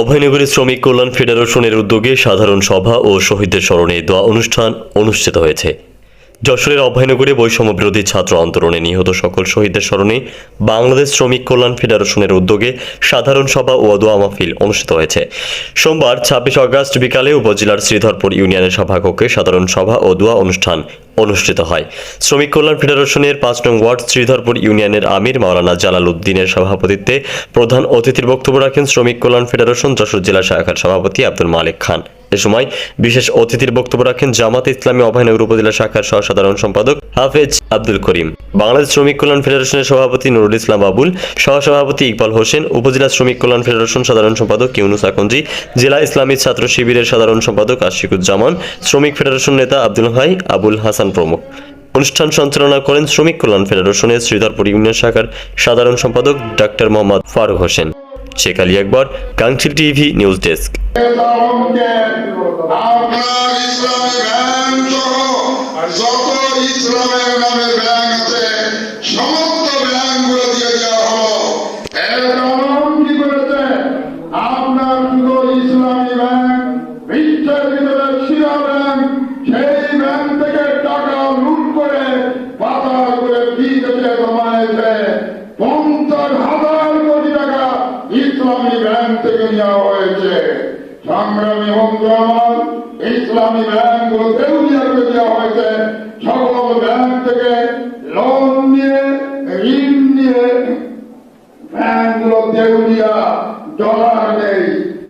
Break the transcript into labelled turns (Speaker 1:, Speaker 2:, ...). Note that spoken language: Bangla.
Speaker 1: অভয়নগরী শ্রমিক কল্যাণ ফেডারেশনের উদ্যোগে সাধারণ সভা ও শহীদদের স্মরণে দোয়া অনুষ্ঠান অনুষ্ঠিত হয়েছে। যশোরের অভয়নগরে বৈষম্য বিরোধী ছাত্র আন্দোলনে নিহত সকল শহীদদের স্মরণে বাংলাদেশ শ্রমিক কল্যাণ ফেডারেশনের উদ্যোগে সাধারণ সভা ও দোয়া মাহফিল অনুষ্ঠিত হয়েছে। সোমবার ছাব্বিশ আগস্ট বিকালে উপজেলার শ্রীধরপুর ইউনিয়নের সভাকক্ষে সাধারণ সভা ও দোয়া অনুষ্ঠান অনুষ্ঠিত হয়। শ্রমিক কল্যাণ ফেডারেশনের পাঁচ নং ওয়ার্ড শ্রীধরপুর ইউনিয়নের আমির মাওলানা জালাল উদ্দিনের সভাপতিত্বে প্রধান অতিথির বক্তব্য রাখেন শ্রমিক কল্যাণ ফেডারেশন যশোর জেলা শাখার সভাপতি আব্দুল মালিক খান। এ সময় বিশেষ অতিথির বক্তব্য রাখেন জামাত ইসলামী অভয়নগর উপজেলা শাখার সহ সাধারণ সম্পাদক হাফেজ আব্দুল করিম। বাংলাদেশ শ্রমিক কল্যাণ ফেডারেশনের সভাপতি নুরুল ইসলাম বাবুল সহ সভাপতি ইকবাল হোসেন, উপজেলা শ্রমিক কল্যাণ ফেডারেশন সাধারণ সম্পাদক ইউনুস আকন্দি জেলা ইসলামী ছাত্র শিবিরের সাধারণ সম্পাদক আশিকুজ্জামান, শ্রমিক ফেডারেশন নেতা আব্দুল হাই, আবুল হাসান প্রমুখ। অনুষ্ঠান সঞ্চালনা করেন শ্রমিক কল্যাণ ফেডারেশনের শ্রীধরপুর ইউনিয়ন শাখার সাধারণ সম্পাদক doctor Mohammad Faruk Hossain. Sheikh Ali Akbar Kangchil TV news desk.
Speaker 2: পঞ্চাশ হাজার ইসলামী ব্যাংক থেকে নেওয়া হয়েছে। সংগ্রামী বন্ধু ইসলামী ব্যাংক ও দেউলিয়াকে দেওয়া হয়েছে। সকল ব্যাংক থেকে লোন নিয়ে, ঋণ নিয়ে ব্যাংকগুলো দেউলিয়া জলার নেই।